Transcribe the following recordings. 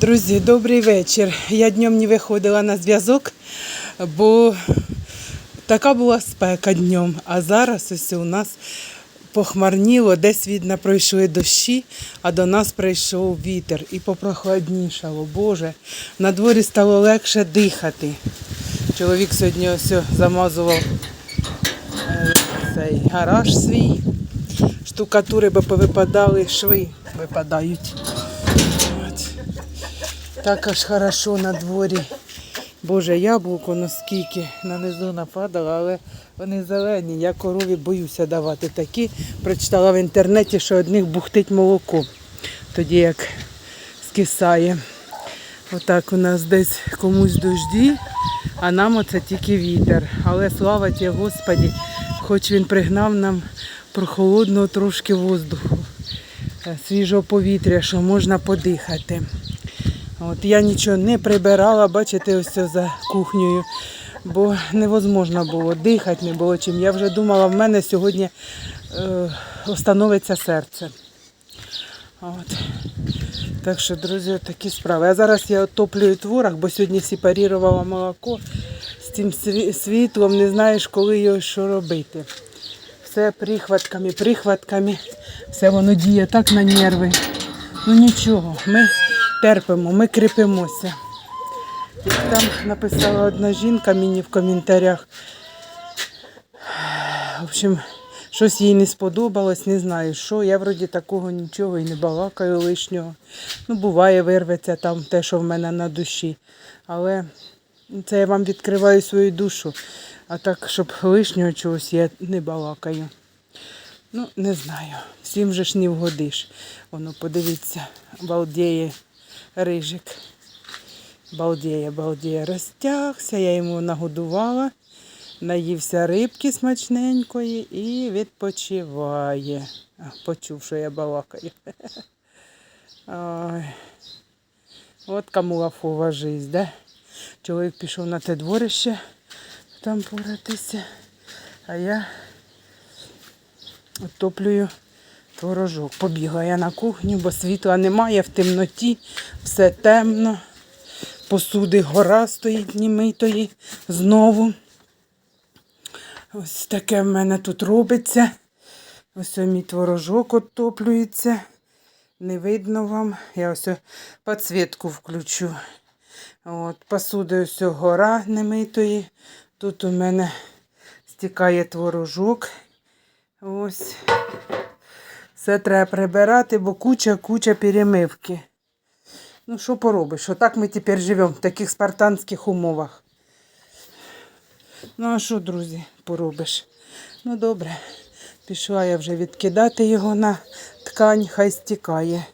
Друзі, добрий вечір. Я днем не виходила на зв'язок, бо така була спека днем. А зараз ось у нас похмарніло, десь видно пройшли дощі, а до нас прийшов вітер і попрохладнішало. Боже, на дворі стало легше дихати. Чоловік сьогодні ось замазував е, цей гараж свій. Штукатури, бо повипадали, шви випадають. Так аж хорошо на дворі. Боже, яблуко наскільки на низу нападало, але вони зелені. Я корові боюся давати такі. Прочитала в інтернеті, що одних бухтить молоко, тоді як скисає. Отак у нас десь комусь дожді, а нам оце тільки вітер. Але слава ті Господі, хоч він пригнав нам прохолодного трошки воздуху, е, свіжого повітря, що можна подихати. От я нічого не прибирала, бачите, ось це за кухнею, бо невозможно було дихати, не було чим. Я вже думала, в мене сьогодні е, остановиться серце. От. Так що, друзі, такі справи. А зараз я отоплюю творог, бо сьогодні сепарувала молоко з цим світлом, не знаєш, коли його що робити. Все прихватками, прихватками, все воно діє так на нерви. Ну нічого, ми терпимо, ми кріпимося. Як там написала одна жінка мені в коментарях. В общем, щось їй не сподобалось, не знаю що. Я вроді такого нічого і не балакаю лишнього. Ну, буває, вирветься там те, що в мене на душі. Але це я вам відкриваю свою душу. А так, щоб лишнього чогось я не балакаю. Ну, не знаю. Всім же ж не вгодиш. Воно, подивіться, балдіє рижик. Балдіє, балдіє. Розтягся, я йому нагодувала, наївся рибки смачненької і відпочиває. Почув, що я балакаю. Ой. От кому лафова жизнь, да? Чоловік пішов на те дворище там поратися, а я Отоплюю творожок. Побігла я на кухню, бо світла немає в темноті, все темно. Посуди гора стоїть німитої знову. Ось таке в мене тут робиться. Ось мій творожок отоплюється. Не видно вам. Я ось підсвітку включу. От, посуди ось гора немитої. Тут у мене стікає творожок. Ось. Все треба прибирати, бо куча-куча перемивки. Ну, що поробиш? Отак ми тепер живемо в таких спартанських умовах. Ну, а що, друзі, поробиш? Ну, добре. Пішла я вже відкидати його на ткань, хай стікає.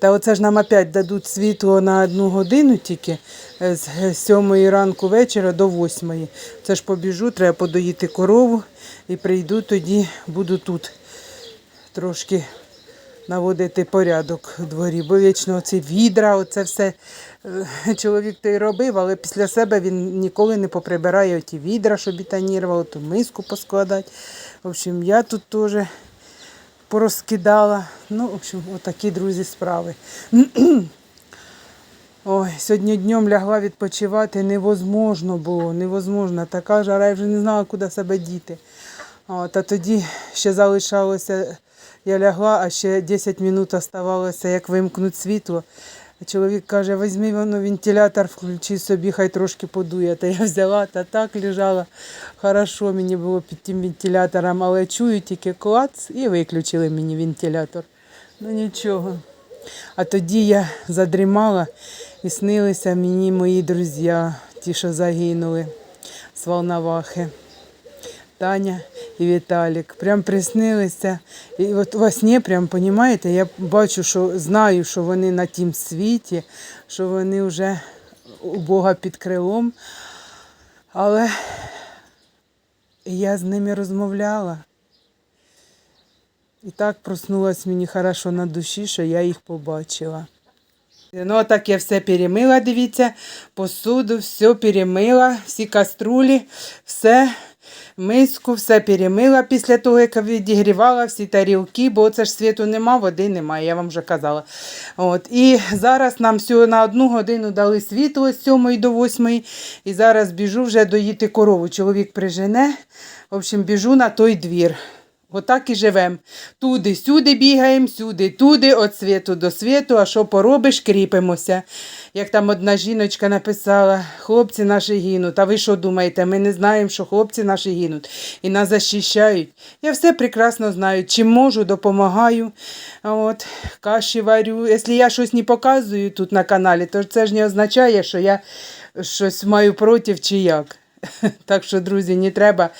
Та оце ж нам опять дадуть світло на одну годину тільки е, з 7 ранку вечора до 8. Це ж побіжу, треба подоїти корову і прийду тоді, буду тут трошки наводити порядок в дворі. Бо вічно ці відра, оце все е, чоловік то й робив, але після себе він ніколи не поприбирає ті відра, щоб бетонірувало, ту миску поскладати. В общем, я тут теж порозкидала. Ну, в общем, отакі, друзі, справи. Ой, сьогодні днем лягла відпочивати, невозможно було, невозможно. Така жара, я вже не знала, куди себе діти. От, а тоді ще залишалося, я лягла, а ще 10 минут оставалося, як вимкнуть світло. Чоловік каже, візьми воно вентилятор, включи собі, хай трошки подує. Та я взяла, та так лежала. Хорошо мені було під тим вентилятором, але чую тільки клац і виключили мені вентилятор. Ну нічого. А тоді я задрімала і снилися мені мої друзі, ті, що загинули з Волновахи. Таня і Віталік. Прям приснилися. І от во сні, прям, понімаєте, я бачу, що знаю, що вони на тім світі, що вони вже у Бога під крилом. Але я з ними розмовляла. І так проснулась мені хорошо на душі, що я їх побачила. Ну, а так я все перемила, дивіться, посуду, все перемила, всі каструлі, все. Миску, все перемила після того, як відігрівала всі тарілки, бо це ж світу нема, води немає, я вам вже казала. От. І зараз нам всього на одну годину дали світло з 7 до 8. І зараз біжу вже доїти корову. Чоловік прижене. В общем, біжу на той двір. Отак і живемо. Туди, сюди бігаємо, сюди, туди, від світу до світу, а що поробиш, кріпимося. Як там одна жіночка написала, хлопці наші гинуть. А ви що думаєте? Ми не знаємо, що хлопці наші гинуть і нас захищають. Я все прекрасно знаю. Чим можу, допомагаю. От, каші варю. Якщо я щось не показую тут на каналі, то це ж не означає, що я щось маю проти чи як. Так що, друзі, не треба,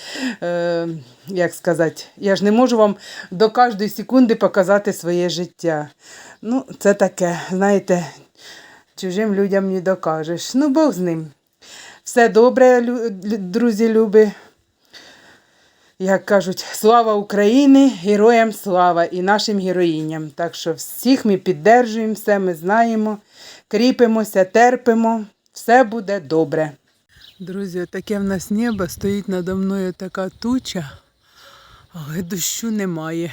е, як сказати, я ж не можу вам до кожної секунди показати своє життя. Ну, це таке, знаєте, чужим людям не докажеш. Ну, Бог з ним. Все добре, друзі, люби. Як кажуть, слава Україні, героям слава і нашим героїням. Так що всіх ми піддержуємо, все ми знаємо, кріпимося, терпимо, все буде добре. Друзі, таке в нас небо, стоїть надо мною така туча, але дощу немає.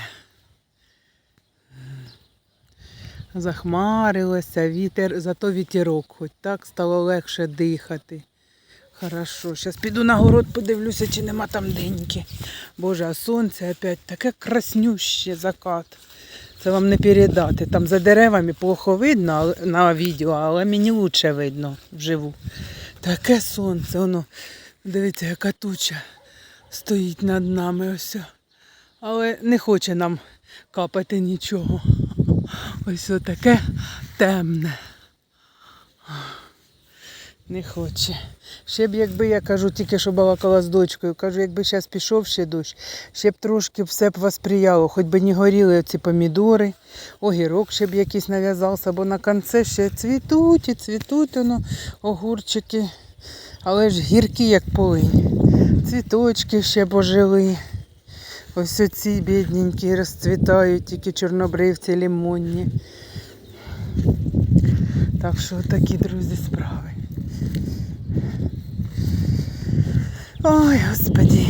Захмарилося, вітер, зато вітерок, хоч так стало легше дихати. Хорошо, зараз піду на город, подивлюся, чи нема там деньки. Боже, а сонце опять таке краснюще закат. Це вам не передати. Там за деревами плохо видно на відео, але мені лучше видно вживу. Таке сонце, воно, дивіться, яка туча стоїть над нами ось. Але не хоче нам капати нічого. Ось таке темне. Не хоче. Ще б, якби я кажу, тільки що балакала з дочкою, кажу, якби зараз пішов ще дощ, ще б трошки все б восприяло, хоч би не горіли ці помідори, огірок ще б якийсь нав'язався, бо на кінці ще цвітуть і цвітуть воно, огурчики, але ж гіркі, як полинь. Цвіточки ще пожили. Ось оці бідненькі розцвітають, тільки чорнобривці лимонні. Так що такі, друзі, справи. Ой, господі.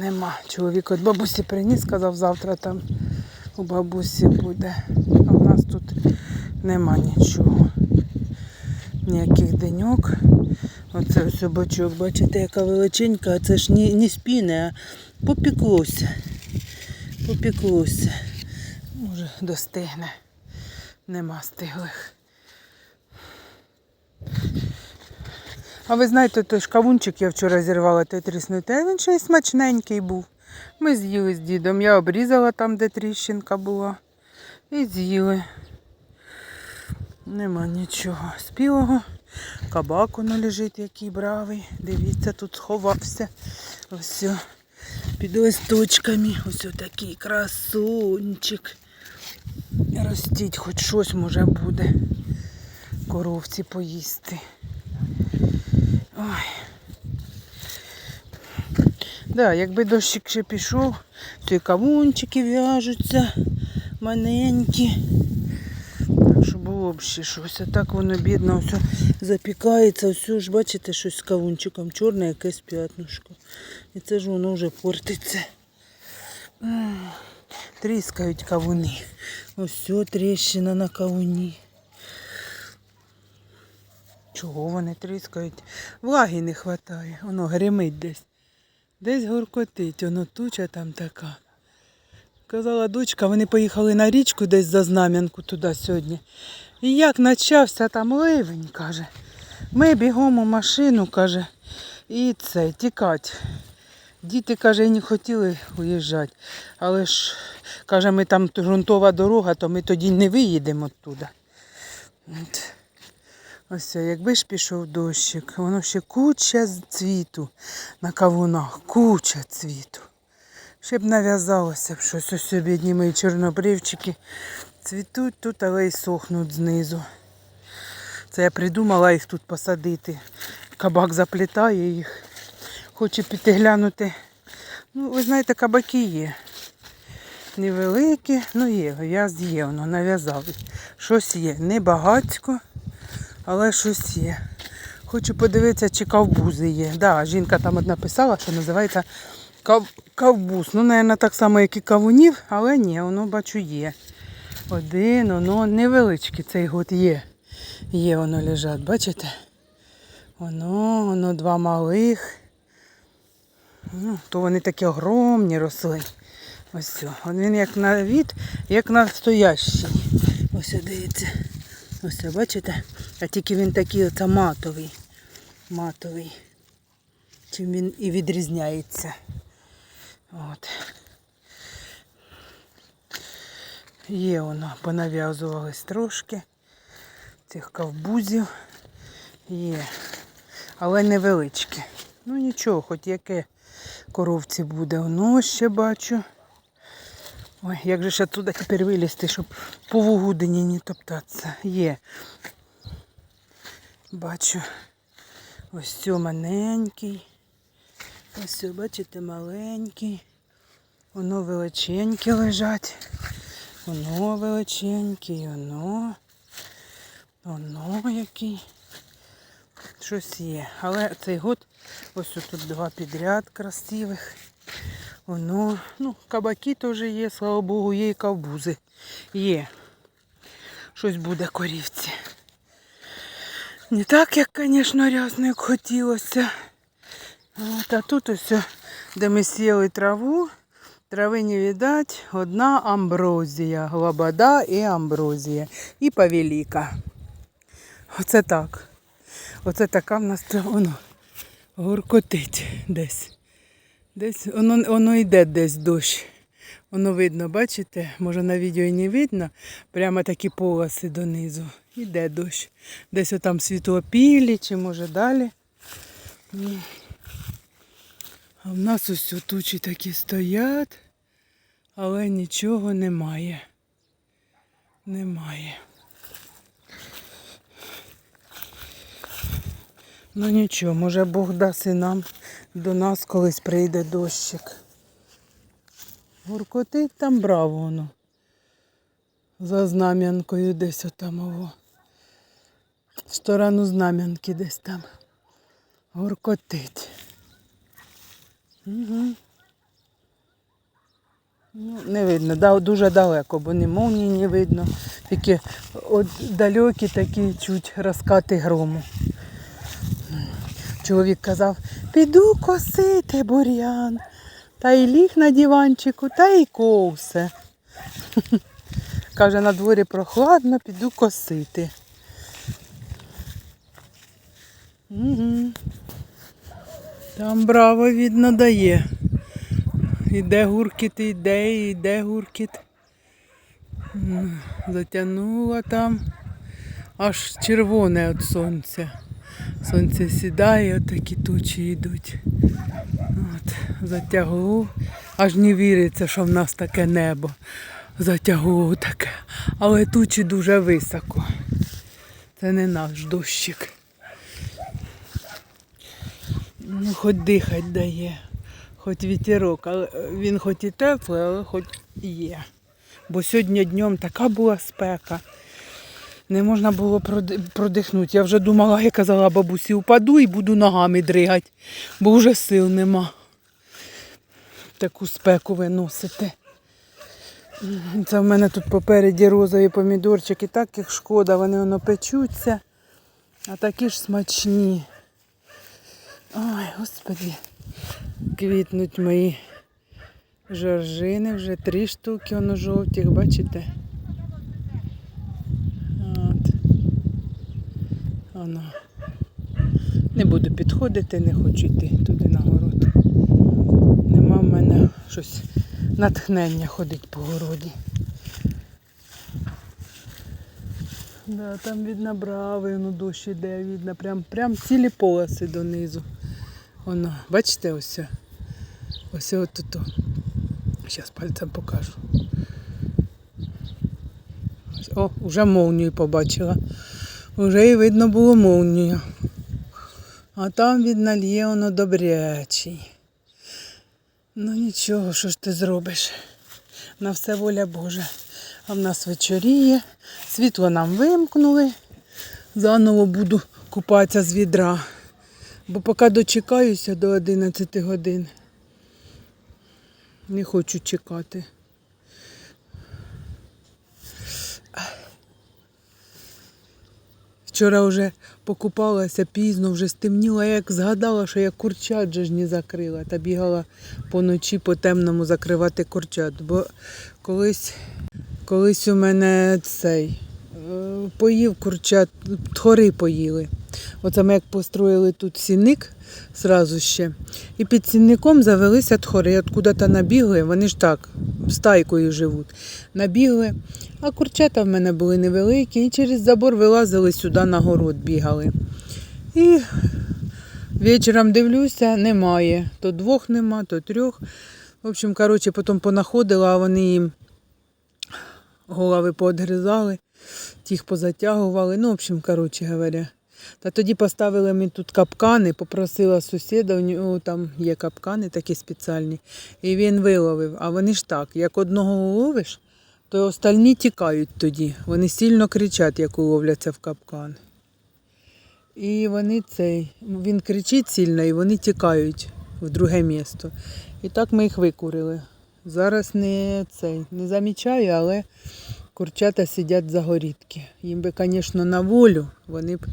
Нема. Чоловік від бабусі приніс, сказав, завтра там у бабусі буде. А в нас тут нема нічого. Ніяких деньок. Оце ось бочок, бачите, яка величенька, це ж не, не спіне, а попіклося. Попіклося. Може, достигне. Нема стиглих. А ви знаєте, той ж кавунчик я вчора зірвала, той тріснутий, він ще й смачненький був. Ми з'їли з дідом. Я обрізала там, де тріщинка була. І з'їли. Нема нічого спілого. Кабак воно лежить, який бравий. Дивіться, тут сховався. Ось під листочками. Ось такий красунчик. Ростіть, хоч щось може буде. Коровці поїсти. Ой. Да, якби дощик ще пішов, то і кавунчики в'яжуться маленькі. Так що було б ще щось. А так воно бідно все запікається. Все ж бачите, щось з кавунчиком. Чорне якесь п'ятнушко. І це ж воно вже портиться. Тріскають кавуни. Ось тріщина на кавуні. Чого вони тріскають? Влаги не вистачає. Воно гримить десь. Десь горкотить, воно туча там така. Казала дочка, вони поїхали на річку десь за знам'янку туди сьогодні. І як почався там ливень, каже. Ми бігом у машину, каже, і це, тікати. Діти, каже, і не хотіли уїжджати. Але ж, каже, ми там ґрунтова дорога, то ми тоді не виїдемо туди. От. Ось, якби ж пішов дощик, воно ще куча цвіту на кавунах, куча цвіту. Ще б нав'язалося б щось ось бідні мої чорнобривчики. Цвітуть тут, але й сохнуть знизу. Це я придумала їх тут посадити. Кабак заплітає їх. Хоче піти глянути. Ну, ви знаєте, кабаки є. Невеликі, ну є, в'яз є, воно нав'язали. Щось є. Не багатько, але щось є. Хочу подивитися, чи ковбузи є. Да, жінка там одна писала, що називається кав... ковбуз. Ну, мабуть, так само, як і кавунів, але ні, воно бачу є. Один, воно невеличкий цей год є. Є воно лежать, бачите? Воно, воно два малих. Ну, то вони такі огромні росли. Ось все. Він як на від, як настоящий. Ось дивіться. Ось бачите? А тільки він такий оце матовий. Матовий. Чим він і відрізняється. От. Є воно, понав'язувались трошки. Цих ковбузів є. Але невеличкі. Ну нічого, хоч яке коровці буде. Воно ще бачу. Ой, як же ще туди тепер вилізти, щоб по вугудині не топтатися. Є. Бачу. Ось цю маленький. Ось цю, бачите, маленький. Воно величенькі лежать. Воно величеньке, воно. Воно який. Щось є. Але цей год ось тут два підряд красивих. Воно, ну, кабаки теж є, слава Богу, є і ковбузи. Є. Щось буде корівці. Не так, як, звісно, рясно, як хотілося. От, а тут ось, де ми сіяли траву, трави не видать, одна амброзія, лобода і амброзія. І павеліка. Оце так. Оце така в нас трава, воно гуркотить десь. Десь воно, воно йде десь дощ. Воно видно, бачите? Може на відео і не видно. Прямо такі полоси донизу. Іде дощ. Десь отам світлопілі, чи може далі. А в нас ось тучі такі стоять, але нічого немає. Немає. Ну нічого, може Бог дасть і нам до нас колись прийде дощик. Гуркотить там браво воно. За знам'янкою десь отам ово. В сторону знам'янки десь там. Гуркотить. Угу. Ну, не видно, дуже далеко, бо ні молнії не видно. Тільки от далекі такі чуть розкати грому. Чоловік казав, піду косити бур'ян. Та й ліг на диванчику, та й ковсе. Каже, на дворі прохладно, піду косити. Угу. Там браво видно дає. Іде гуркіт, іде, іде гуркіт. Затягнула там. Аж червоне від сонця. Сонце сідає, отакі тучі йдуть. От, затягло. Аж не віриться, що в нас таке небо. Затягло таке. Але тучі дуже високо. Це не наш дощик. Ну, хоч дихать дає, хоч вітерок, але він хоч і теплий, але хоч і є. Бо сьогодні днем така була спека. Не можна було продихнути. Я вже думала, я казала бабусі, упаду і буду ногами дригати, бо вже сил нема. Таку спеку виносити. Це в мене тут попереді розові помідорчики, так їх шкода, вони воно печуться, а такі ж смачні. Ой, господи, квітнуть мої жоржини, вже три штуки, воно жовтих, бачите? От. Воно. Не буду підходити, не хочу йти туди на город. Нема в мене щось натхнення ходить по городі. Да, там видно брави, воно дощ іде, видно, прям, прям цілі полоси донизу. Воно, бачите, ось. Ось от тут. Зараз пальцем покажу. О, вже молнію побачила. Вже і видно було молнію. А там, видно, лє воно добрячий. Ну нічого, що ж ти зробиш? На все воля Божа. А в нас вечоріє. Світло нам вимкнули. заново буду купатися з відра. Бо поки дочекаюся до 11 годин. Не хочу чекати. Вчора вже покупалася пізно, вже стемніло, я як згадала, що я курчат же ж не закрила та бігала поночі по темному закривати курчат. Бо колись, колись у мене цей е, поїв курчат, тхори поїли. Оце ми як построїли тут сінник зразу ще. І під сінником завелися тхори. Откуда-то набігли, вони ж так, стайкою живуть. Набігли. А курчата в мене були невеликі, і через забор вилазили сюди на город, бігали. І вечором дивлюся, немає. То двох нема, то трьох. В общем, коротше, потім понаходила, а вони їм голови поодгризали, тих позатягували. Ну, в общем, коротше говоря. Та тоді поставили ми тут капкани, попросила сусіда, у нього там є капкани такі спеціальні, і він виловив. А вони ж так, як одного уловиш, то остальні тікають тоді. Вони сильно кричать, як уловляться в капкан. І вони цей, він кричить сильно, і вони тікають в друге місто. І так ми їх викурили. Зараз не цей, не замічаю, але курчата сидять за горідки. Їм би, звісно, на волю, вони б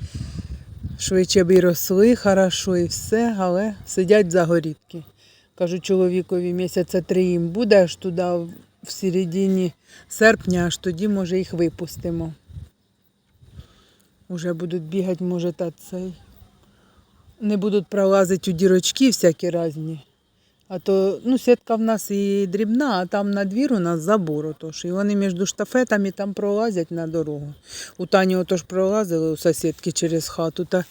швидше б і росли хорошо і все, але сидять за горідки. Кажу чоловікові, місяця три їм буде, аж туди в середині серпня, аж тоді, може, їх випустимо. Уже будуть бігати, може, та цей. Не будуть пролазити у дірочки всякі різні. А то ну, сітка в нас і дрібна, а там на двір у нас забор отож. І вони між штафетами там пролазять на дорогу. У Тані отож пролазили у сусідки через хату, та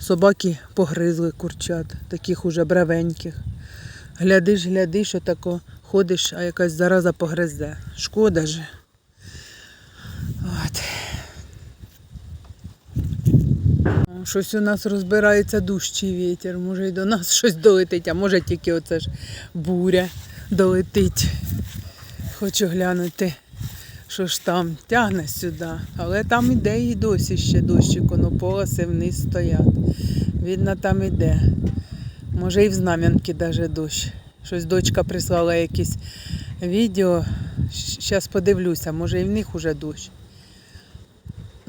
собаки погризли курчат, таких уже бравеньких. Глядиш, глядиш, отако ходиш, а якась зараза погризе. Шкода же. От. О, Щось у нас розбирається дужчий вітер, може й до нас щось долетить, а може тільки оце ж буря долетить. Хочу глянути, що ж там тягне сюди. Але там іде і досі ще дощик, воно полоси вниз стоять. Видно, там іде. Може і в знам'янки навіть дощ. Щось дочка прислала якесь відео. Зараз подивлюся, може і в них уже дощ.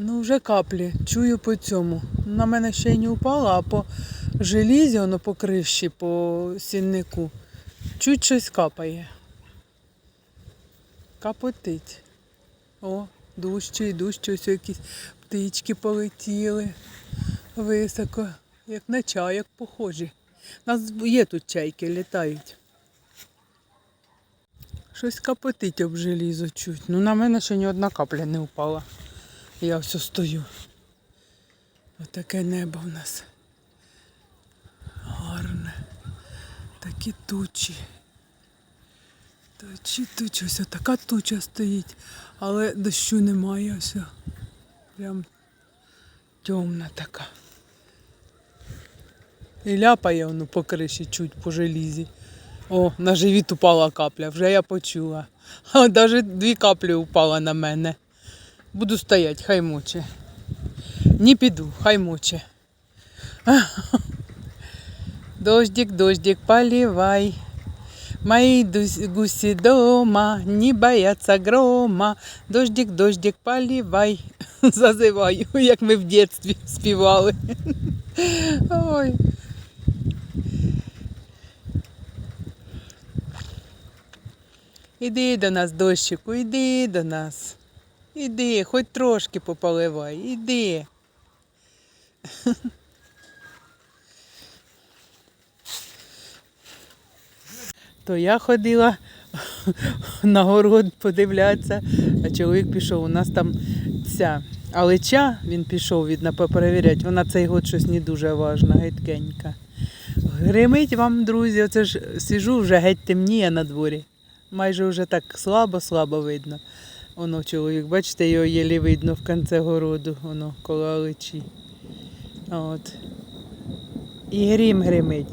Ну, вже каплі. Чую по цьому. На мене ще й не упало, а по желізі, воно по криші, по сіннику. Чуть щось капає. Капотить. О, дужче і дужче, ось якісь птички полетіли високо, як на чайок похожі. У нас є тут чайки, літають. Щось капотить об желізо чуть. Ну на мене ще ні одна капля не впала. Я все стою. Отаке небо в нас. Гарне. Такі тучі. Тучі, тучі, ось така туча стоїть, але дощу немає ось. Прям темна така. І ляпає воно по криші чуть по желізі. О, на живіт упала капля, вже я почула. А навіть дві каплі упала на мене. Буду стоять, хай моче. Не піду, хай моче. Дождик, дождик, поливай. Дус- гуси дома не боятся грома. Дождик, дождик, поливай. Зазиваю, як ми в дитинстві співали. Ой. Іди до нас, дощику, іди до нас. Іди, хоч трошки пополивай, іди. То я ходила на город подивлятися, а чоловік пішов. У нас там ця алеча, він пішов видно, перевіряти, вона цей год щось не дуже важна, гидкенька. Гримить вам, друзі, оце ж сижу, вже геть темніє на дворі. Майже вже так слабо-слабо видно. Воно чоловік, бачите, його єлі видно в кінці городу, воно коло алечі. От. І грім гримить.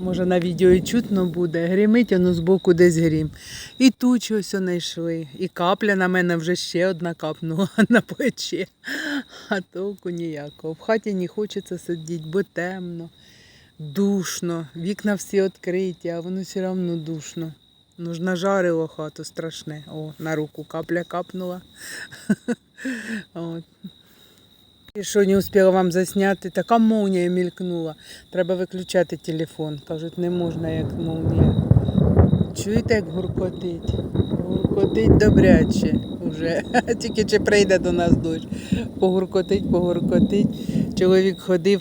Може на відео і чутно буде. Грімить воно збоку десь грім. І тучі ось знайшли. І капля на мене вже ще одна капнула на плече. А толку ніякого. В хаті не хочеться сидіти, бо темно, душно. Вікна всі відкриті, а воно все одно душно. Ну ж нажарило хату страшне. О, на руку капля капнула. От. І що не успіла вам засняти, така молнія мількнула. Треба виключати телефон. Кажуть, не можна як молнія. Чуєте, як гуркотить? Гуркотить добряче вже. Тільки чи прийде до нас дощ. Погуркотить, погуркотить. Чоловік ходив,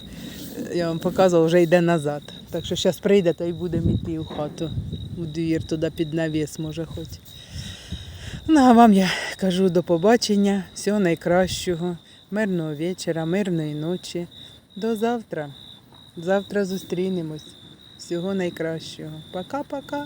я вам показував, вже йде назад. Так що зараз прийде, то й будемо йти у хату, у двір, туди під навіс, може хоч. Ну, а вам я кажу до побачення, всього найкращого, мирного вечора, мирної ночі. До завтра. Завтра зустрінемось. Всього найкращого. Пока-пока.